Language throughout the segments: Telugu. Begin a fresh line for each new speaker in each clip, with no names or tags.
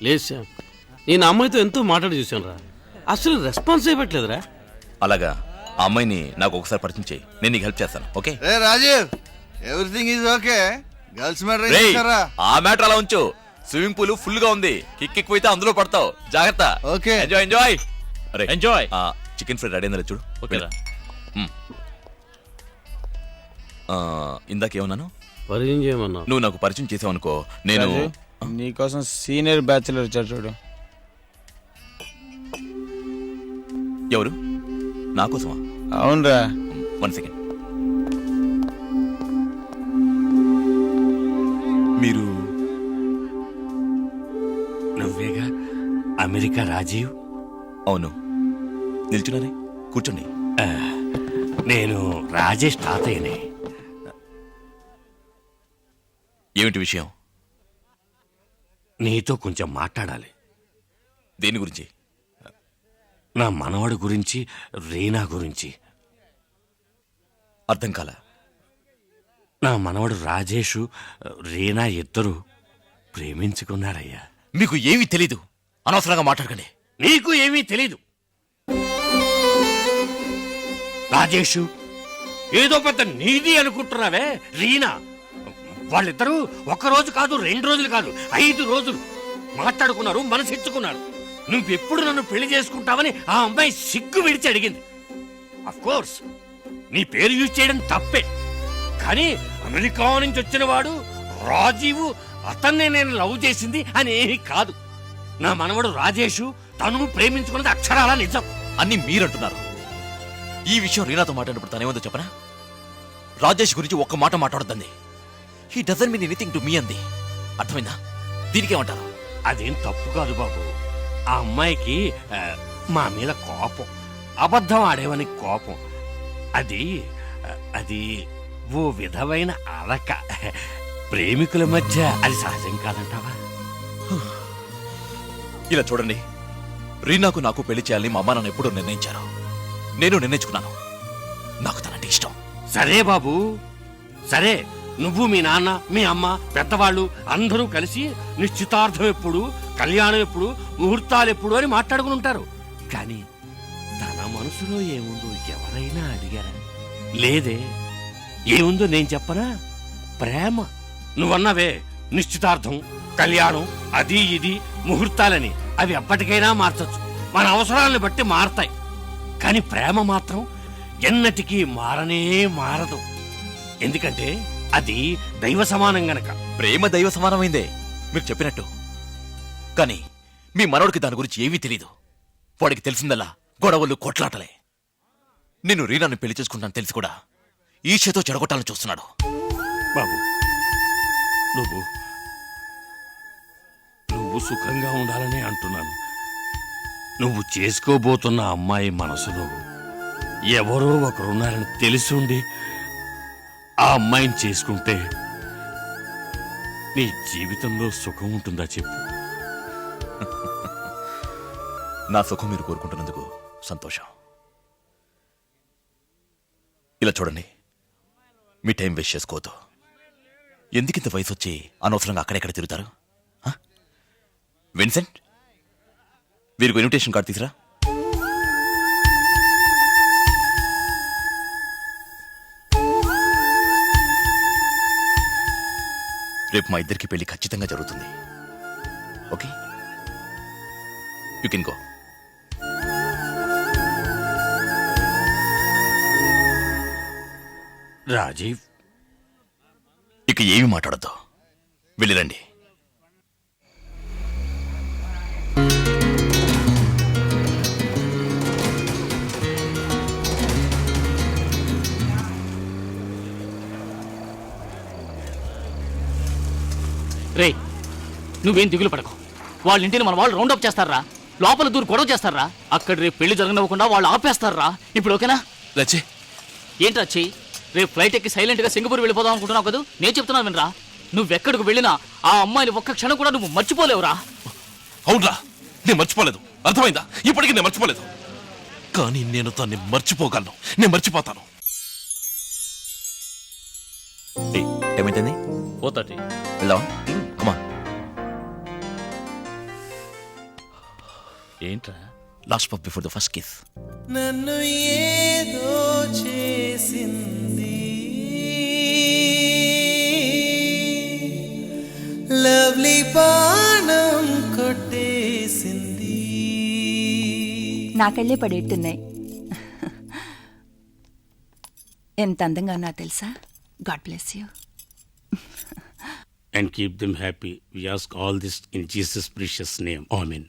లేదు శ్యామ్ నేను ఆ అమ్మాయితో ఎంతో మాట్లాడి చూశాను రా. అసలు రెస్పాన్స్ ఇవ్వట్లేదురా.
అలాగా ఆ అమ్మాయిని నాకు ఒకసారి పరిచయం చేయి. నేను నీకు హెల్ప్ చేస్తాను okay?
Ray Rajiv everything is okay girls matter
రేయ్,
చేస్తారా
ఆ మ్యాటర్ అలా ఉంచు. స్విమ్మింగ్ పూల్ ఫుల్గా ఉంది కిక్ ఎక్కువైతే అందులో పడతావు. జాగ్రత్త.
Okay.
ఎంజాయ్ ఎంజాయ్ అరే
Enjoy.
ఆ చికెన్ ఫ్రై రెడీ అయిందా చూడు.
ఓకేరా
మ్. ఆ, ఇందాకేమన్నాను?
పరిచయం చేయమన్నా
నువ్వు నాకు పరిచయం చేసావు అనుకో నేను
రాజు, నీకోసం సీనియర్ బ్యాచులర్ వచ్చారు చూడు.
ఎవరు? నా కోసమా?
అవునరా.
వన్ సెకండ్ మీరు
నువ్వేగా అమెరికా రాజీవ్?
అవును. నిల్చున్నారే కూర్చోండి.
నేను రాజేష్ తాతయ్యని.
ఏమిటి విషయం?
నీతో కొంచెం మాట్లాడాలి.
దేని గురించి?
నా మనవడు గురించి రీనా గురించి.
అర్థం కాల?
నా మనవడు రాజేషు రీనా ఇద్దరు ప్రేమించుకున్నారయ్యా.
మీకు ఏమీ తెలీదు. అనవసరంగా మాట్లాడకండి.
నీకు ఏమీ తెలీదు. రాజేషు ఏదో పెద్ద నీది అనుకుంటున్నావే రీనా. వాళ్ళిద్దరూ ఒక రోజు కాదు రెండు రోజులు కాదు ఐదు రోజులు మాట్లాడుకున్నారు మనసిచ్చుకున్నారు. నువ్వెప్పుడు నన్ను పెళ్ళి చేసుకుంటావని ఆ అమ్మాయి సిగ్గు విడిచి అడిగింది. అఫ్ కోర్స్ నీ పేరు యూజ్ చేయడం తప్పే. కానీ అమెరికా నుంచి వచ్చిన వాడు రాజీవు అతన్నే నేను లవ్ చేసింది అని ఏమీ కాదు. నా మనవడు రాజేషు తను ప్రేమించుకున్నది అక్షరాల నిజం.
అన్ని మీరంటున్నారు. ఈ విషయం రీనాతో మాట్లాడినప్పుడు తనేమందో చెప్పనా? రాజేష్ గురించి ఒక్క మాట మాట్లాడద్దండి. He doesn't mean anything to me అంది. అర్థమైందా? దీనికి ఏమంటారు?
అదేం తప్పు కాదు బాబు. ఆ అమ్మాయికి ఆ, మా మీద కోపం. అబద్ధం ఆడేవని కోపం. అది అది ఓ విధమైన అలక. ప్రేమికుల మధ్య అది సహజం కాదంటావా?
ఇలా చూడండి. రీనాకు నాకు పెళ్ళి చేయాలని మా అమ్మ నన్ను ఎప్పుడూ నిర్ణయించారు. నేను నిర్ణయించుకున్నాను. నాకు తనంటే ఇష్టం.
సరే బాబు. సరే. నువ్వు మీ నాన్న మీ అమ్మ పెద్దవాళ్ళు అందరూ కలిసి నిశ్చితార్థం ఎప్పుడు కళ్యాణం ఎప్పుడు ముహూర్తాలు ఎప్పుడు అని మాట్లాడుకుని ఉంటారు కానీ తన మనసులో ఏముందో ఎవరైనా అడిగారా? లేదే. ఏముందో నేను చెప్పనా? ప్రేమ. నువ్వన్నవే నిశ్చితార్థం కళ్యాణం అది ఇది ముహూర్తాలని. అవి ఎప్పటికైనా మార్చచ్చు. మన అవసరాలను బట్టి మారతాయి. కానీ ప్రేమ మాత్రం ఎన్నటికీ మారనే మారదు. ఎందుకంటే అది దైవ సమానం గనక.
ప్రేమ దైవ సమానమైందే మీరు చెప్పినట్టు. కానీ మీ మనవడికి దాని గురించి ఏమీ తెలీదు. వాడికి తెలిసిందల్లా గొడవలు కొట్లాటలే. నేను రీనాని పెళ్ళి చేసుకుంటాను తెలిసి కూడా ఈషతో చెడగొట్టాలని చూస్తున్నాడు.
బాబు నువ్వు నువ్వు సుఖంగా ఉండాలని అంటున్నాను. నువ్వు చేసుకోబోతున్న అమ్మాయి మనసులో ఎవరో ఒకరున్నారని తెలిసుండి ఆ అమ్మాయిని చేసుకుంటే నీ జీవితంలో సుఖం ఉంటుందా చెప్పు.
నా సుఖం మీరు కోరుకుంటున్నందుకు సంతోషం. ఇలా చూడండి మీ టైం వేస్ట్ చేసుకోవద్దు. ఎందుకింత వయసు వచ్చి అనవసరంగా అక్కడెక్కడ తిరుగుతారు? విన్సెంట్? వీరికి ఇన్విటేషన్ కార్డు తీసురా రేపు మా ఇద్దరికి పెళ్ళి ఖచ్చితంగా జరుగుతుంది. Okay? You can go
Rajiv.
ఇక ఏమి మాట్లాడద్దు. వెళ్ళిరండి.
రే నువ్వేం దిగులు పడకు. వాళ్ళ ఇంటిని మన వాళ్ళు రౌండప్ చేస్తారా? లోపల దూరు గొడవ చేస్తారా? అక్కడ రేపు పెళ్ళి జరగనివ్వకుండా వాళ్ళు ఆపేస్తారా? ఇప్పుడు ఓకేనా?
లచ్చే.
ఏంట్రా చెయ్యి రేపు ఫ్లైట్ ఎక్కి సైలెంట్గా సింగపూర్ వెళ్ళిపోదాం అనుకుంటున్నావు కదా? నేను చెప్తున్నాను వినరా. నువ్వెక్కడికి వెళ్ళినా ఆ అమ్మాయిని ఒక్క క్షణం కూడా నువ్వు మర్చిపోలేవురా.
అవునరా నేను మర్చిపోలేదు. అర్థమైందా? ఇప్పటికీ నేను మర్చిపోలేదు. కానీ నేను దాన్ని మర్చిపోగలను. నేను మర్చిపోతాను.
ఏమైంది
పోతాటి
వెళ్దాం కమా
ఏంట్రా
last pub before the first kiss
నన్ను ఏదో చేసింది. లవ్లీ బాణం కొట్టేసింది.
నాకెళ్ళే పడేట్టున్నాయి. ఎంత అందంగా ఉన్నా తెలుసా? God bless you
and keep them happy we ask all this in Jesus precious name amen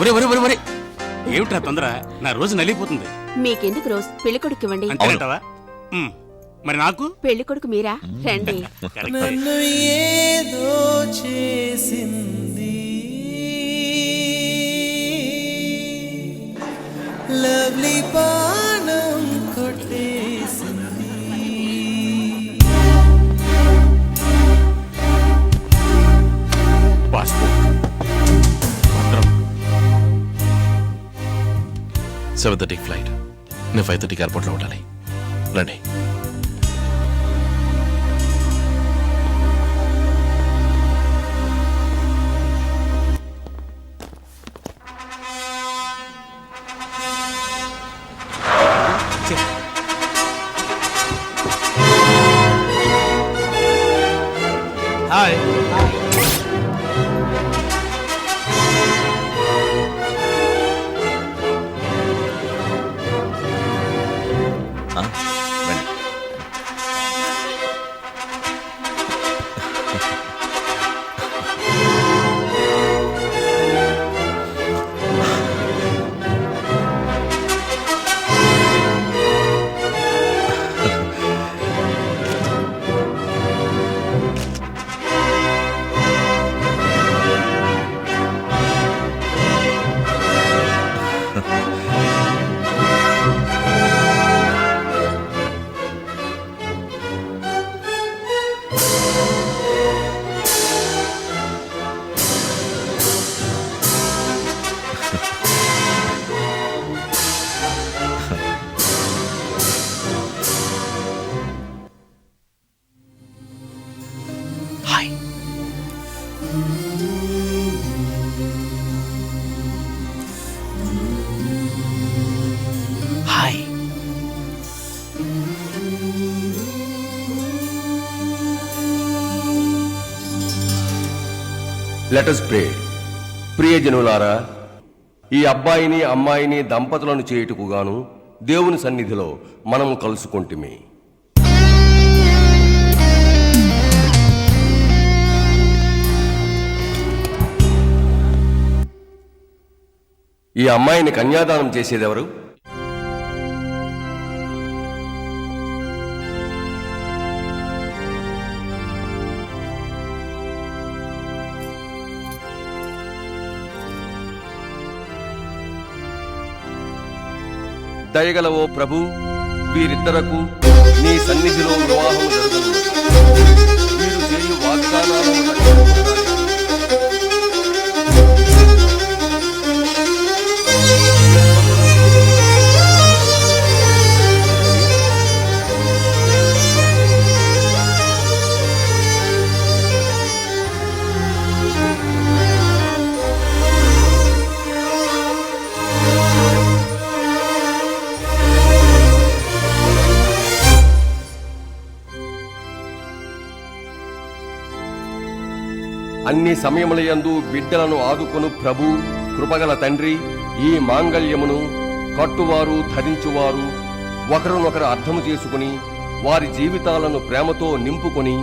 ఒరే ఒరే ఒరే ఒరే. ఏమిట్రా తొందర? నా రోజు నలిగిపోతుంది.
మీకెందుకు రోజ్? పెళ్ళి కొడుకు ఇవ్వండి.
అంతేనంటావా మ్, మరి నాకు?
పెళ్ళి కొడుకు మీరా? రండి.
నన్ను ఏదో చేసింది. లవ్లీ బాణం
పాస్పోర్ట్ భద్రం
సెవెన్ థర్టీకి ఫ్లైట్ నేను ఫైవ్ థర్టీకి ఎయిర్పోర్ట్లో ఉండాలి. రండి.
లెటస్ ప్రే ప్రియజనులారా ఈ అబ్బాయిని అమ్మాయిని దంపతులను చేయుటకు గాను దేవుని సన్నిధిలో మనము కలుసుకుంటుమి. ఈ అమ్మాయిని కన్యాదానం చేసేదెవరు? దయగలవో ప్రభు వీరిద్దరకు నీ సన్నిధిలో వివాహం జరుగుతుంది. వీరు చేయు వాగ్దానాలను అన్ని సమయములయందు బిడ్డలను ఆదుకొను ప్రభు కృపగల తండ్రి ఈ మాంగళ్యమును కట్టువారు ధరించువారు ఒకరినొకరు అర్థము చేసుకుని వారి జీవితాలను ప్రేమతో నింపుకొని.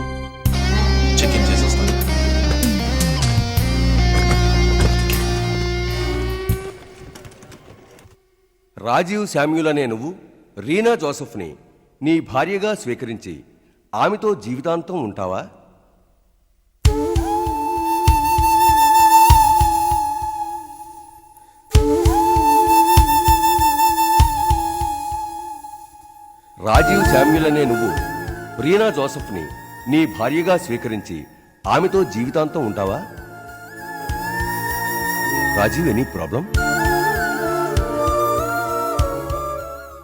రాజీవ్ శామ్యుల్ అనే నువ్వు రీనా జోసెఫ్ని నీ భార్యగా స్వీకరించి ఆమెతో జీవితాంతం ఉంటావా? రాజీవ్ శామ్యుల్ అనే నువ్వు. ప్రియనా జోసఫ్ని నీ భార్యగా స్వీకరించి ఆమెతో జీవితాంతం ఉంటావా? Rajiv any problem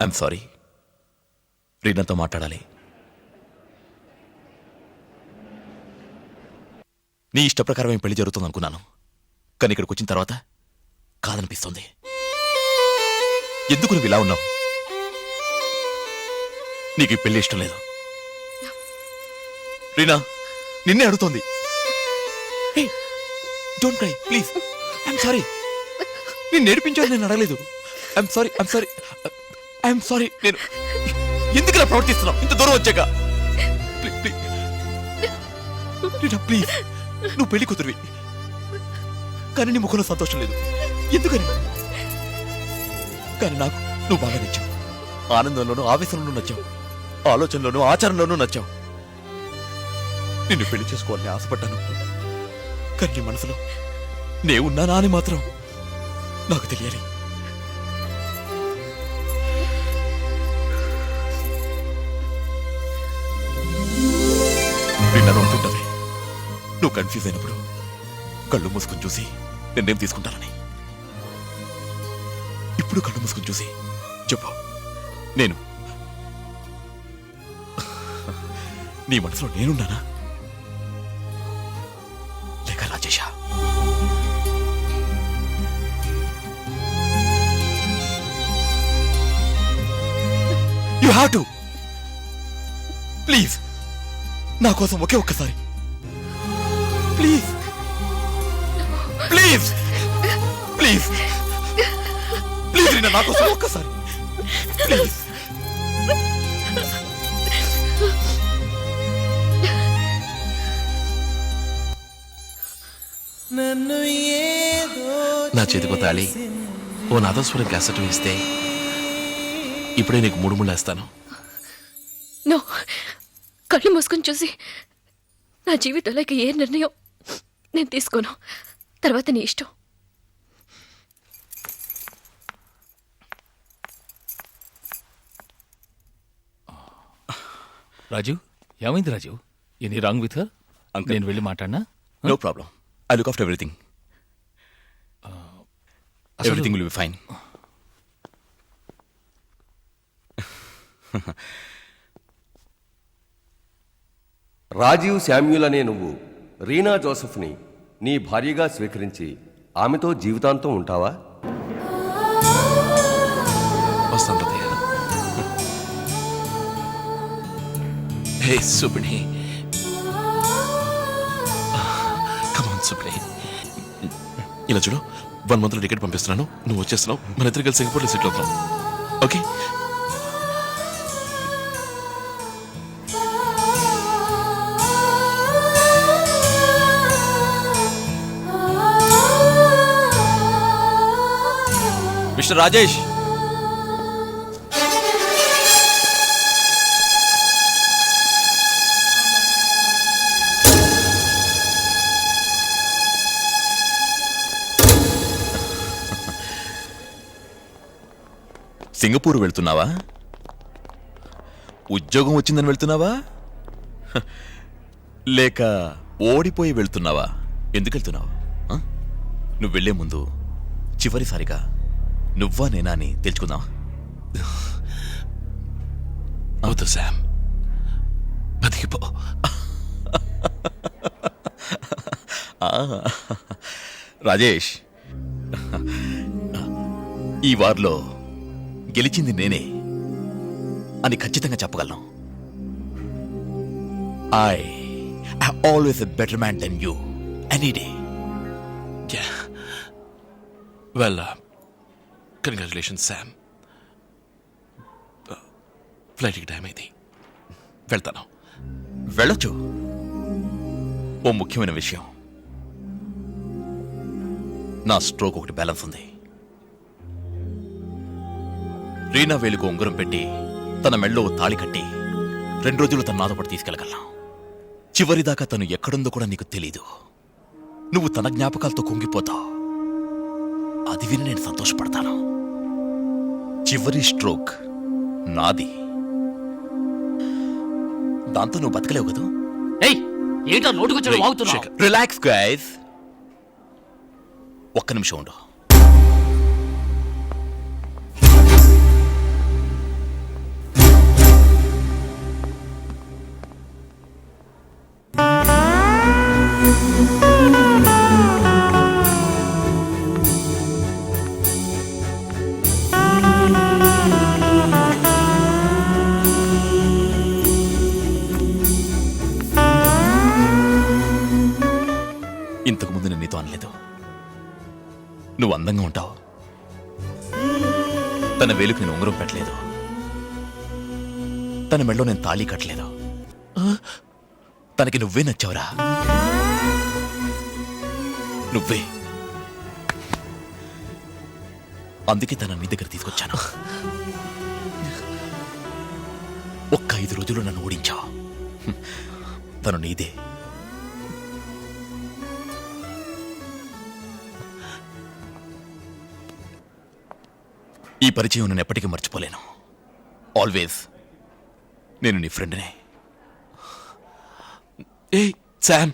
I'm sorry రీనాతో మాట్లాడాలి. నీ ఇష్ట ప్రకారం పెళ్ళి జరుగుతుంది అనుకున్నాను కానీ ఇక్కడికి వచ్చిన తర్వాత కాదనిపిస్తుంది. ఎందుకు నువ్వు ఇలా ఉన్నావు? నీకు ఈ పెళ్ళి ఇష్టం లేదు. రీనా నిన్నే అడుగుతోంది. Don't cry please I'm sorry నేను నేర్పించాలి నేను అడగలేదు. I'm sorry I'm sorry I'm sorry నేను ఎందుకు ఇలా ప్రవర్తిస్తున్నావు? ఇంత దూరం వచ్చాక. ప్లీజ్ నువ్వు పెళ్ళి కూతురువి. కానీ నీ ముఖంలో సంతోషం లేదు. ఎందుకని? కానీ నాకు నువ్వు బాగా నచ్చావు. ఆనందంలోనూ ఆవేశంలోనూ నచ్చావు. ఆలోచనలోనూ ఆచరణలోనూ నచ్చావు. నిన్ను పెళ్ళి చేసుకోవాలని ఆశపడ్డాను. కానీ నీ మనసులో నే ఉన్నానా అని మాత్రం నాకు తెలియాలి. విన్నాను అంటుంటది నువ్వు కన్ఫ్యూజ్ అయినప్పుడు కళ్ళు మూసుకుని చూసి నిర్ణయం తీసుకుంటానని. ఇప్పుడు కళ్ళు మూసుకుని చూసి చెప్పు. నేను నీ మనసులో నేనున్నానా? లేక Rajesh? You have to please నా కోసం ఒకే ఒక్కసారి. ప్లీజ్ ప్లీజ్ ప్లీజ్ ప్లీజ్ నా కోసం ఒక్కసారి. ప్లీజ్
నా చేతికో తాళి ఓ నాదస్వరం క్యాసెట్ ఇస్తే ఇప్పుడే నీకు మూడు ముళ్ళు వేస్తాను.
నో కళ్ళు మూసుకొని చూసి నా జీవితంలో ఇక ఏ నిర్ణయం నేను తీసుకోను. తర్వాత నీ ఇష్టం.
రాజు ఏమైంది Raju? Any wrong with her? నేను వెళ్ళి మాట్లాడినా?
No problem. I look after everything everything will be fine
Rajiv Samuel అనే నువ్వు రీనా జోసెఫ్ని నీ భార్యగా స్వీకరించి ఆమెతో జీవితాంతం ఉంటావా?
తాతయ్య హే సుపిణి సుబ్బయ్య ఇలా చూడు వన్ మంత్లో టికెట్ పంపిస్తున్నాను. నువ్వు వచ్చేస్తున్నావు. మన ఇద్దరు కలిసి సింగపూర్లో సెటిల్ అవుతాం ఓకే
మిస్టర్ రాజేష్! సింగపూర్ వెళ్తున్నావా? ఉద్యోగం వచ్చిందని వెళ్తున్నావా? లేక ఓడిపోయి వెళ్తున్నావా? ఎందుకు వెళ్తున్నావు? నువ్వు వెళ్ళే ముందు చివరిసారిగా నువ్వా నేనా అని తెలుసుకుందాం.
వద్దు శామ్ బతికిపో.
రాజేష్ ఈ వార్లో గెలిచింది నేనే అని ఖచ్చితంగా చెప్పగలను. I always a better man then you any day
well congratulation Sam ఫ్లైట్కి time అయింది. వెళ్తాను.
వెళ్ళొచ్చు. ఓ ముఖ్యమైన విషయం. నా స్ట్రోక్ ఒకటి బ్యాలెన్స్ ఉంది. రీనా వేలుకు ఉంగరం పెట్టి తన మెళ్ళో తాళి కట్టి రెండు రోజులు తన నాతో పాటు తీసుకెళ్ళగలను చివరిదాకా తను ఎక్కడుందో కూడా నీకు తెలీదు. నువ్వు తన జ్ఞాపకాలతో కుంగిపోతావు. అది విని నేను సంతోషపడతాను. చివరి స్ట్రోక్ నాది. దాంతో నువ్వు బతకలేవు కదా?
ఏయ్ ఏంటో నోటుకొచ్చాడు
రిలాక్స్ గైస్. ఒక్క నిమిషం ఉండు. నువ్వు అందంగా ఉంటావు. తన వేలుకు నేను ఉంగరం పెట్టలేదు. తన మెడలో నేను తాళి కట్టలేదు. తనకి నువ్వే నచ్చావురా. నువ్వే. అందుకే తన నీ దగ్గర తీసుకొచ్చాను. ఒక్క ఐదు రోజులు నన్ను ఓడించావు తను నీదే. ఈ పరిచయం నేను ఎప్పటికీ మర్చిపోలేను. ఆల్వేస్ నేను నీ ఫ్రెండ్నే
శామ్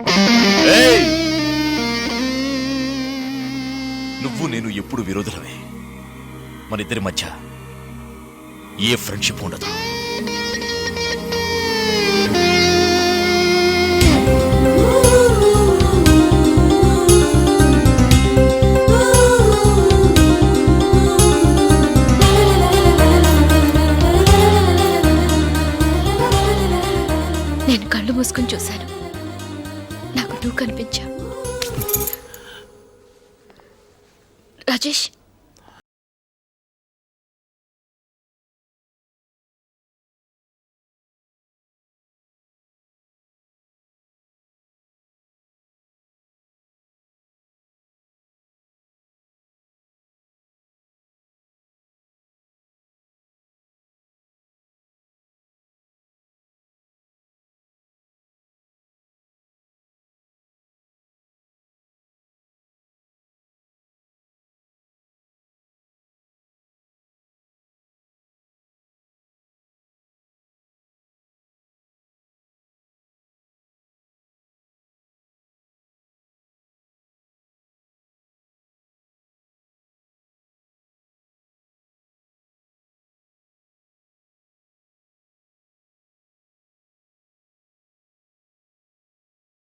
నువ్వు నేను ఎప్పుడు విరోధులమే. మన ఇద్దరి మధ్య ఏ ఫ్రెండ్షిప్ ఉండదు.
కళ్ళు మూసుకొని చూశాను. నాకు నువ్వు కనిపించా రాజేష్!